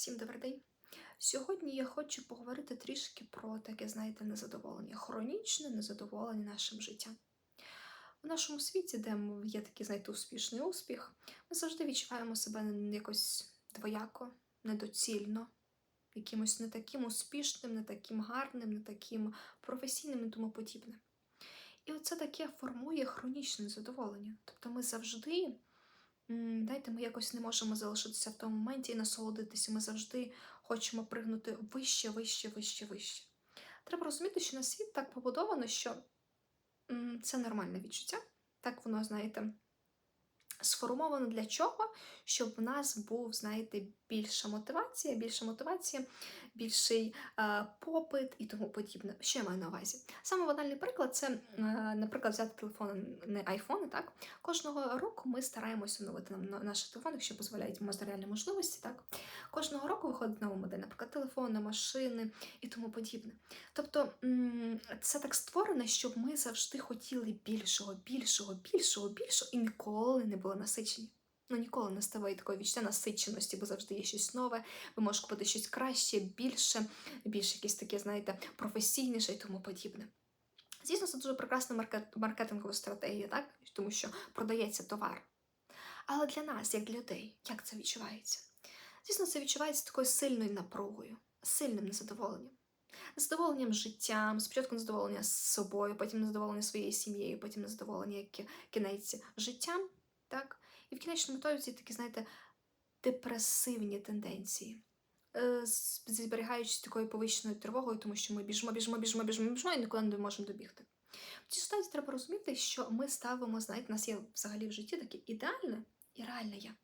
Всім добрий день. Сьогодні я хочу поговорити трішки про таке, знаєте, незадоволення, хронічне незадоволення нашим життям. У нашому світі, де є такий, знаєте, успішний успіх, ми завжди відчуваємо себе якось двояко, недоцільно, якимось не таким успішним, не таким гарним, не таким професійним і тому подібне. І оце таке формує хронічне незадоволення. Тобто ми завжди Знаєте, ми якось не можемо залишитися в тому моменті і насолодитися. Ми завжди хочемо пригнути вище, вище, вище, вище. Треба розуміти, що на світ так побудовано, що це нормальне відчуття. Так воно, знаєте, сформовано для чого? Щоб в нас був, знаєте, більша мотивація, більша мотивація, більший е, попит і тому подібне. Що я маю на увазі? Саме банальний приклад це, е, наприклад, взяти телефон, не айфони, так? Кожного року ми стараємося оновити нам на- наші телефони, якщо дозволяють матеріальні можливості. Так? Кожного року виходить нова модель, наприклад, телефони, машини і тому подібне. Тобто це так створено, щоб ми завжди хотіли більшого, більшого, більшого, більшого і ніколи не були насичені. Ну, ніколи не ставає такої відчуття насиченості, бо завжди є щось нове, ви можете купити щось краще, більше, більш якесь таке, знаєте, професійніше і тому подібне. Звісно, це дуже прекрасна маркет- маркетингова стратегія, так? Тому що продається товар. Але для нас, як для людей, як це відчувається? Звісно, це відчувається такою сильною напругою, сильним незадоволенням. Незадоволенням життям, спочатку незадоволення з собою, потім незадоволення своєю сім'єю, потім незадоволення як кінець життям, так? І в кінечному ітоці такі, знаєте, депресивні тенденції. е, Зберігаючись такою повищеною тривогою, тому що ми біжимо, біжимо, біжимо, біжимо, біжимо і нікуди не можемо добігти. В цій ситуації треба розуміти, що ми ставимо, знаєте, у нас є взагалі в житті таке ідеальне і реальне я.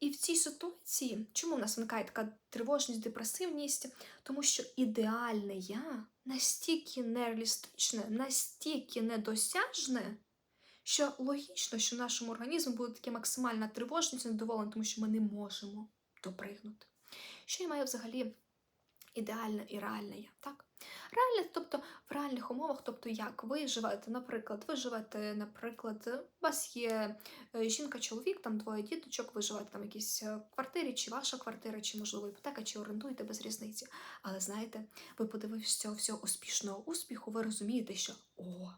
І в цій ситуації, чому в нас виникає така тривожність, депресивність? Тому що ідеальне я настільки нереалістичне, настільки недосяжне, що логічно, що нашому організму буде таке максимальна тривожність, недоволення, тому що ми не можемо допригнути. Що я маю взагалі ідеальне і реальне я, так? Реальне, тобто в реальних умовах, тобто як ви живете, наприклад, ви живете, наприклад, у вас є е, жінка, чоловік, там двоє діточок, ви живете там в якійсь е, квартирі, чи ваша квартира, чи можливо іпотека, чи орендуєте без різниці. Але знаєте, ви подивившись цього всього успішного успіху, ви розумієте, що о,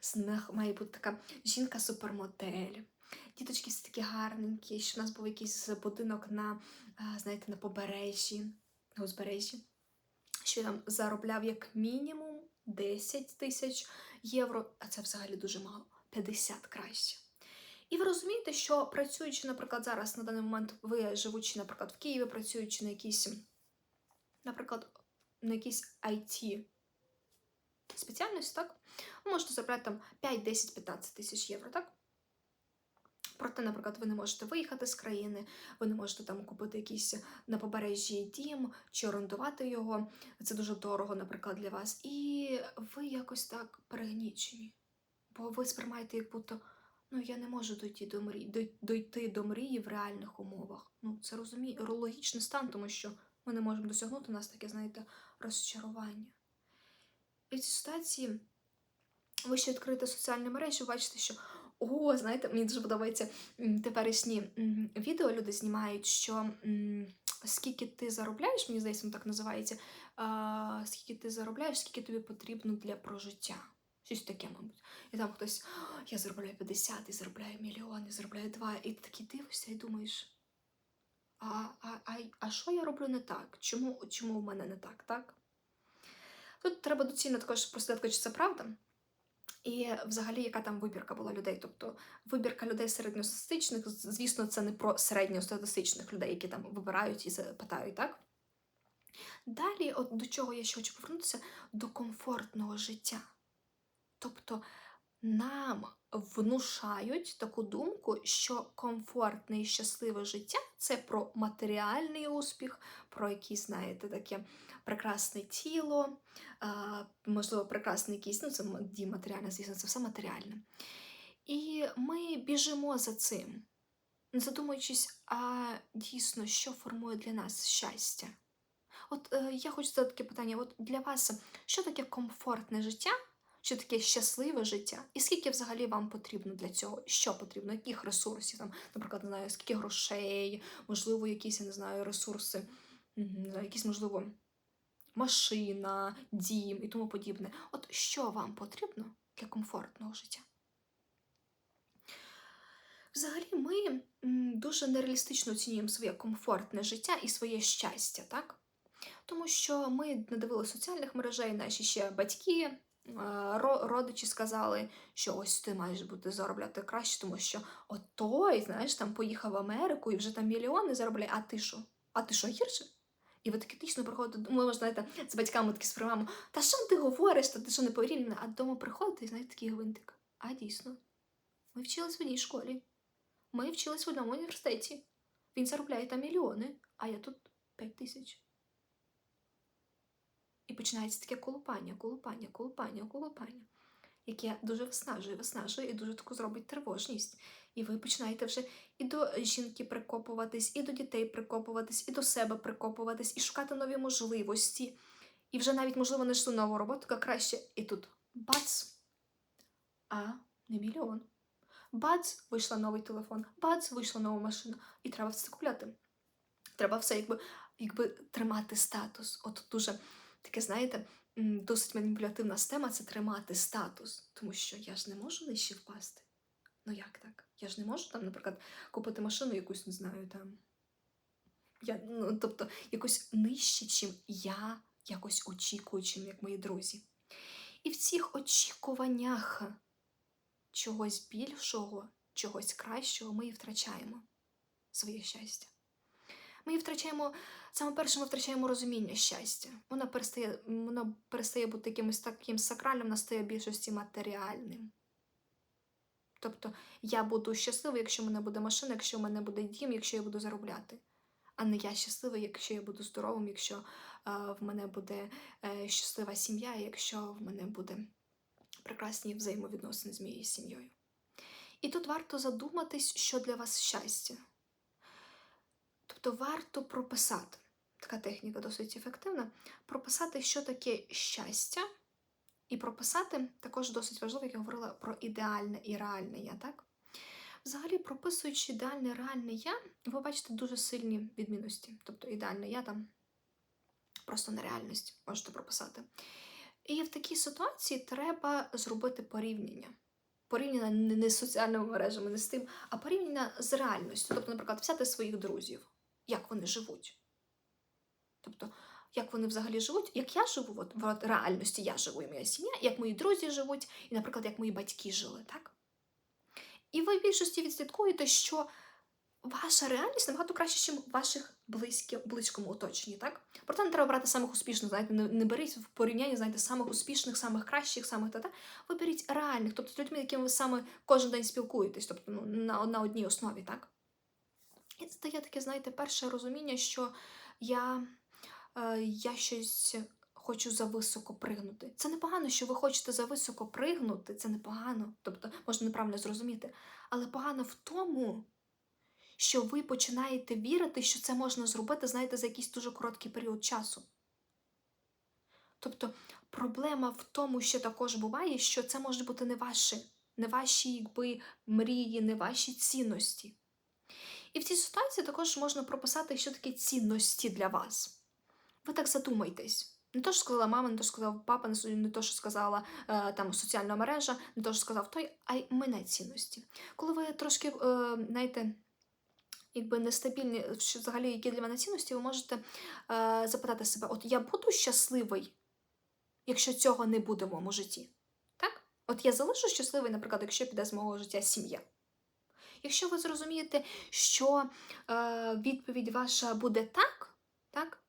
з них має бути така жінка-супермодель. Діточки всі такі гарненькі, що в нас був якийсь будинок на, знаєте, на побережжі, на узбережжі, що я там заробляв як мінімум 10 тисяч євро, а це взагалі дуже мало, 50 краще. І ви розумієте, що працюючи, наприклад, зараз на даний момент, ви живучи, наприклад, в Києві, працюючи на якійсь, наприклад, на якійсь IT спеціальності, так? Ви можете заробляти там 5, 10, 15 тисяч євро, так? Проте, наприклад, ви не можете виїхати з країни, ви не можете там купити якийсь на побережжі дім чи орендувати його. Це дуже дорого, наприклад, для вас. І ви якось так перегнічені. Бо ви сприймаєте, як будто ну я не можу дойти до мрії, дойти до мрії в реальних умовах. Ну, це розуміє логічний стан, тому що ми не можемо досягнути нас таке, знаєте, розчарування. І в цій ситуації ви ще відкрите соціальні мережі, бачите, що о, знаєте, мені дуже подобається теперішні відео люди знімають, що скільки ти заробляєш, мені здається, так називається, скільки ти заробляєш, скільки тобі потрібно для прожиття. Щось таке, мабуть. І там хтось, я заробляю 50, і заробляю мільйон, і заробляю 2. І ти такий дивишся і думаєш, а, а, а, а що я роблю не так? Чому, чому в мене не так, так? Тут треба доцільно також прослідкувати, чи це правда. І взагалі, яка там вибірка була людей? Тобто вибірка людей середньостатистичних, звісно, це не про середньостатистичних людей, які там вибирають і запитають, так? Далі, от до чого я ще хочу повернутися, до комфортного життя. Тобто нам внушають таку думку, що комфортне і щасливе життя це про матеріальний успіх, про якісь, знаєте, таке прекрасне тіло, можливо, прекрасний якийсь, ну це матеріальне, звісно, це все матеріальне. І ми біжимо за цим, не задумуючись, а дійсно, що формує для нас щастя. От е, я хочу задати таке питання: от для вас що таке комфортне життя, що таке щасливе життя, і скільки взагалі вам потрібно для цього, що потрібно, яких ресурсів, там, наприклад, не знаю, скільки грошей, можливо, якісь, я не знаю, ресурси, якісь, можливо, машина, дім і тому подібне. От що вам потрібно для комфортного життя? Взагалі, ми дуже нереалістично оцінюємо своє комфортне життя і своє щастя, так? Тому що ми не дивилися соціальних мережей, наші ще батьки, родичі сказали, що ось ти маєш бути заробляти краще, тому що от той, знаєш, там поїхав в Америку і вже там мільйони заробляє, а ти що? А ти що гірше? І ви таки тично приходите, ми, знаєте, з батьками такі сприймаємо, та що ти говориш, та ти що не порівняна? А вдома приходите і знаєте такий гвинтик. А дійсно, ми вчились в одній школі. Ми вчились в одному університеті. Він заробляє там мільйони, а я тут п'ять тисяч. І починається таке колупання, колупання, колупання, колупання, яке дуже виснажує, виснажує і дуже таку зробить тривожність. І ви починаєте вже і до жінки прикопуватись, і до дітей прикопуватись, і до себе прикопуватись, і шукати нові можливості. І вже навіть, можливо, знайшли нову роботу, яка краще. І тут бац! А не мільйон. Бац, вийшла новий телефон, бац, вийшла нова машина. І треба все купляти. Треба все якби, якби тримати статус. От дуже таке, знаєте, досить маніпулятивна тема це тримати статус. Тому що я ж не можу нижче впасти. Ну як так? Я ж не можу там, наприклад, купити машину якусь, не знаю, там. Я, ну, тобто, якусь нижче, чим я якось очікую, чим як мої друзі. І в цих очікуваннях чогось більшого, чогось кращого, ми і втрачаємо своє щастя. Ми втрачаємо, саме перше, ми втрачаємо розуміння щастя. Воно перестає, воно перестає бути якимось таким сакральним, воно стає більшості матеріальним. Тобто я буду щасливий, якщо в мене буде машина, якщо в мене буде дім, якщо я буду заробляти. А не я щасливий, якщо я буду здоровим, якщо е, в мене буде е, щаслива сім'я, якщо в мене буде прекрасні взаємовідносини з моєю сім'єю. І тут варто задуматись, що для вас щастя. Тобто варто прописати, така техніка досить ефективна, прописати, що таке щастя, і прописати також досить важливо, як я говорила про ідеальне і реальне я, так? Взагалі, прописуючи ідеальне реальне я, ви бачите дуже сильні відмінності. Тобто ідеальне я там просто нереальність можете прописати. І в такій ситуації треба зробити порівняння. Порівняно не з соціальними мережами, не з тим, а порівняно з реальністю. Тобто, наприклад, взяти своїх друзів, як вони живуть. Тобто, як вони взагалі живуть, як я живу, от, в реальності я живу і моя сім'я, як мої друзі живуть, і, наприклад, як мої батьки жили, так? І ви в більшості відслідкуєте, що ваша реальність набагато краще, ніж в ваших близькі, близькому оточенні, так? Проте не треба брати самих успішних, знаєте, не, не беріть в порівнянні, знаєте, самих успішних, самих кращих, самих та-та. Ви беріть реальних, тобто з людьми, якими ви саме кожен день спілкуєтесь, тобто ну, на, на одній основі, так? І це дає таке, знаєте, перше розуміння, що я, е, я щось хочу зависоко пригнути. Це непогано, що ви хочете зависоко пригнути, це непогано, тобто можна неправильно зрозуміти. Але погано в тому, що ви починаєте вірити, що це можна зробити, знаєте, за якийсь дуже короткий період часу. Тобто проблема в тому, що також буває, що це може бути не ваші, не ваші якби, мрії, не ваші цінності. І в цій ситуації також можна прописати, що таке цінності для вас. Ви так задумайтесь. Не то, що сказала мама, не то, що сказав папа, не то, що сказала е, там соціальна мережа, не то, що сказав той, а й мене цінності. Коли ви трошки, е, знаєте, якби нестабільні, взагалі які для мене цінності, ви можете е, запитати себе: от я буду щасливий, якщо цього не буде в моєму житті? Так? От я залишу щасливий, наприклад, якщо піде з мого життя сім'я. Якщо ви зрозумієте, що е, відповідь ваша буде так, так,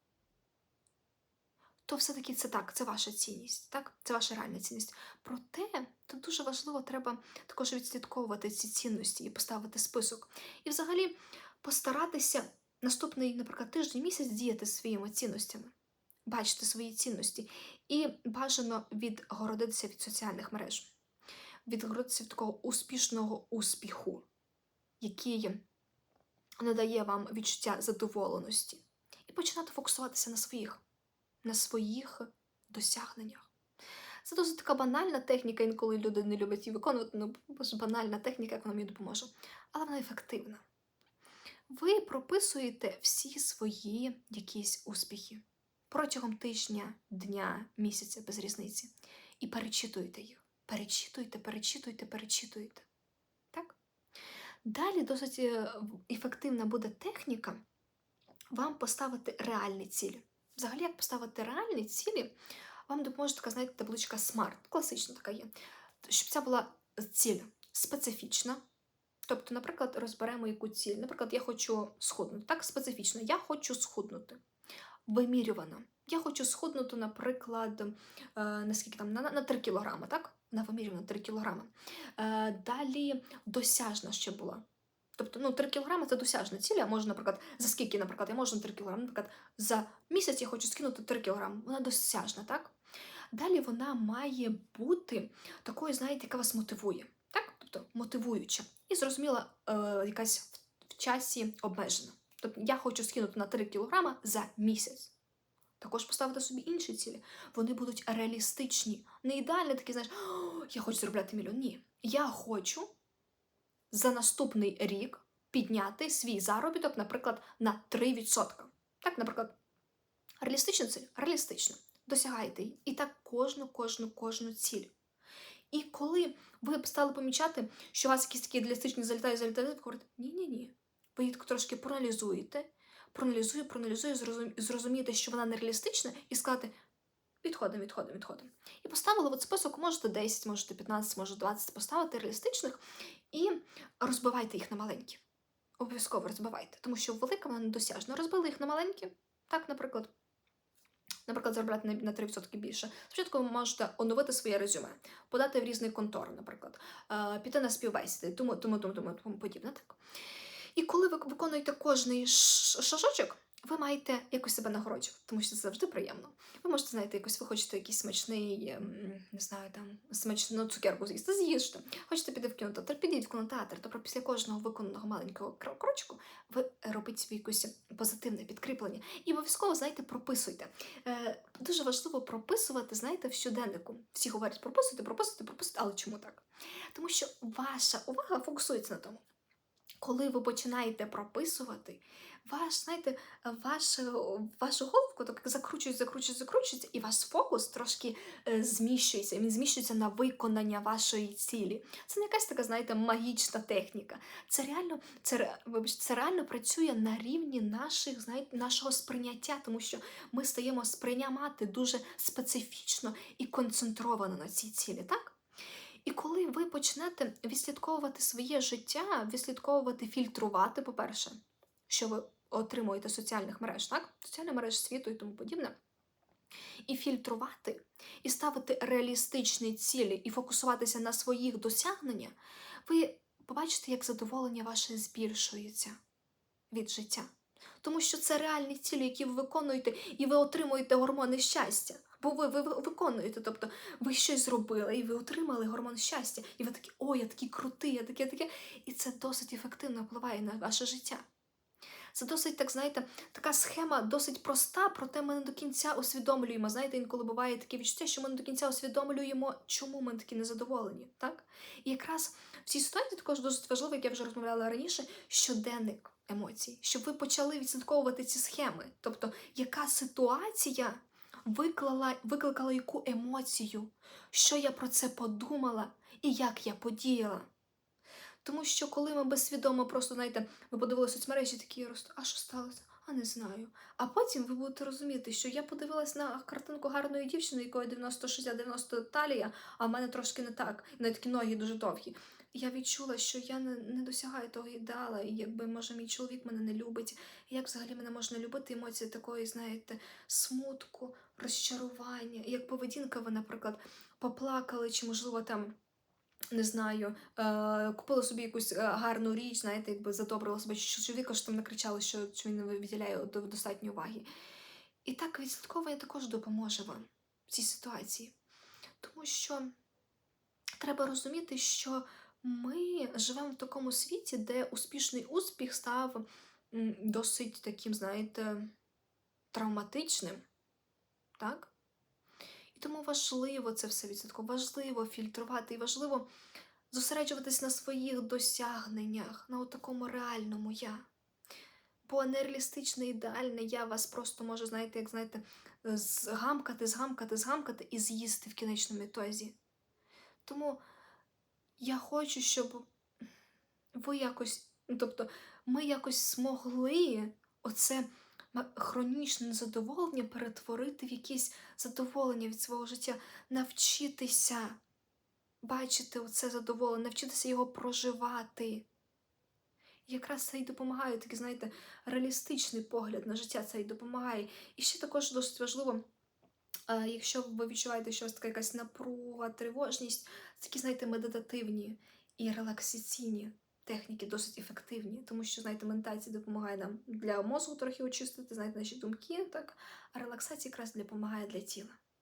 то все-таки це так, це ваша цінність, так? Це ваша реальна цінність. Проте тут дуже важливо треба також відслідковувати ці цінності і поставити список. І взагалі постаратися наступний, наприклад, тиждень місяць діяти своїми цінностями, бачити свої цінності і бажано відгородитися від соціальних мереж, відгородитися від такого успішного успіху, який не дає вам відчуття задоволеності, і починати фокусуватися на своїх на своїх досягненнях. Це досить така банальна техніка, інколи люди не люблять її виконувати, ну банальна техніка, як вона мені допоможе. Але вона ефективна. Ви прописуєте всі свої якісь успіхи протягом тижня, дня, місяця без різниці. І перечитуєте їх. Перечитуйте, перечитуйте, перечитуйте. Далі досить е, ефективна буде техніка вам поставити реальні цілі. Взагалі, як поставити реальні цілі, вам допоможе така, знаєте, табличка SMART, класична така є. Щоб це була ціль специфічна. Тобто, наприклад, розберемо яку ціль. Наприклад, я хочу схуднути. Так, специфічно, я хочу схуднути. Вимірювана. Я хочу схуднути, наприклад, е, наскільки там, на, на 3 кілограми, так? На вимірювана 3 кілограми. Е, далі досяжна ще була. Тобто, ну, 3 кілограми це досяжна ціль. Я можу, наприклад, за скільки, наприклад, я можу на 3 кілограми, наприклад, за місяць я хочу скинути 3 кілограми. Вона досяжна, так? Далі вона має бути такою, знаєте, яка вас мотивує. Так? Тобто мотивуюча. І зрозуміла, е, якась в, часі обмежена. Тобто я хочу скинути на 3 кілограми за місяць. Також поставити собі інші цілі. Вони будуть реалістичні. Не ідеальні такі, знаєш, я хочу заробляти мільйон. Ні. Я хочу за наступний рік підняти свій заробіток, наприклад, на 3%. Так, наприклад, реалістична ціль? Реалістично. Досягайте її. І так кожну, кожну, кожну ціль. І коли ви стали помічати, що у вас якісь такі реалістичні залітають, залітають, ви говорите, ні-ні-ні. Ви її трошки проаналізуєте, проаналізує, проаналізує, зрозум- зрозумієте, що вона нереалістична, і сказати, відходимо, відходимо, відходимо. І поставили от список, можете 10, можете 15, можете 20 поставити реалістичних, і розбивайте їх на маленькі. Обов'язково розбивайте, тому що велика вона недосяжна. Розбили їх на маленькі, так, наприклад. Наприклад, заробляти на- на 3% більше. Спочатку ви можете оновити своє резюме, подати в різний контор, наприклад, е, піти на співбесіди, тому, тому, тому, тому, тому подібне. Так? І коли ви виконуєте кожний шажочок, ви маєте якось себе нагороджувати, тому що це завжди приємно. Ви можете, знаєте, якось ви хочете якийсь смачний, ем, не знаю, там смачну цукерку з'їсти, з'їжте. Хочете піти в кінотеатр, підіть в кінотеатр. Тобто після кожного виконаного маленького кро- крочку ви робите собі якусь позитивне підкріплення. І обов'язково, знаєте, прописуйте. Е, дуже важливо прописувати, знаєте, в щоденнику. Всі говорять, прописуйте, прописуйте, прописуйте. Але чому так? Тому що ваша увага фокусується на тому. Коли ви починаєте прописувати, ваш, знаєте, ваш, вашу головку так закручується, закручується, закручується, і ваш фокус трошки е, зміщується. Він зміщується на виконання вашої цілі. Це не якась така, знаєте, магічна техніка. Це реально, це, це реально працює на рівні наших, знаєте, нашого сприйняття, тому що ми стаємо сприймати дуже специфічно і концентровано на цій цілі, так? І коли ви почнете відслідковувати своє життя, відслідковувати, фільтрувати, по-перше, що ви отримуєте з соціальних мереж, так? Соціальні мережі світу і тому подібне. І фільтрувати, і ставити реалістичні цілі, і фокусуватися на своїх досягненнях, ви побачите, як задоволення ваше збільшується від життя. Тому що це реальні цілі, які ви виконуєте, і ви отримуєте гормони щастя. Бо ви, ви, ви виконуєте, тобто ви щось зробили, і ви отримали гормон щастя, і ви такі, о, я такий крутий, я таке, таке. І це досить ефективно впливає на ваше життя. Це досить, так знаєте, така схема досить проста, проте ми не до кінця усвідомлюємо. Знаєте, інколи буває таке відчуття, що ми не до кінця усвідомлюємо, чому ми такі незадоволені. Так? І якраз в цій ситуації також досить важливо, як я вже розмовляла раніше, щоденник емоцій, щоб ви почали відслідковувати ці схеми. Тобто, яка ситуація виклала, викликала яку емоцію, що я про це подумала і як я подіяла. Тому що коли ми безсвідомо просто, знаєте, ви подивилися соцмережі такі рост, а що сталося? А не знаю. А потім ви будете розуміти, що я подивилась на картинку гарної дівчини, якої 90-60-90 талія, а в мене трошки не так. Навіть такі ноги дуже довгі. Я відчула, що я не, не досягаю того ідеала, і якби може мій чоловік мене не любить. Як взагалі мене можна любити емоції такої, знаєте, смутку, розчарування, як поведінка, ви, наприклад, поплакали, чи можливо там. Не знаю, е, купила собі якусь е, гарну річ, знаєте, якби задобрила себе що чоловіка, що там накричали, що він не виділяє достатньо уваги. І так відслідковування також допоможе вам в цій ситуації. Тому що треба розуміти, що ми живемо в такому світі, де успішний успіх став досить таким, знаєте, травматичним. Так? І тому важливо це все відслідковувати, важливо фільтрувати і важливо зосереджуватись на своїх досягненнях, на такому реальному я. Бо нереалістичне ідеальне я вас просто може, знаєте, як знаєте, згамкати, згамкати, згамкати і з'їсти в кінечному ітозі. Тому я хочу, щоб ви якось, ну, тобто, ми якось змогли оце хронічне незадоволення перетворити в якесь задоволення від свого життя, навчитися бачити оце задоволення, навчитися його проживати. Якраз це й допомагає, такий, знаєте, реалістичний погляд на життя це й допомагає. І ще також досить важливо, е, якщо ви відчуваєте, що у вас така якась напруга, тривожність, такі, знаєте, медитативні і релаксаційні техніки досить ефективні, тому що, знаєте, медитація допомагає нам для мозку трохи очистити, знаєте, наші думки, так, а релаксація якраз допомагає для тіла.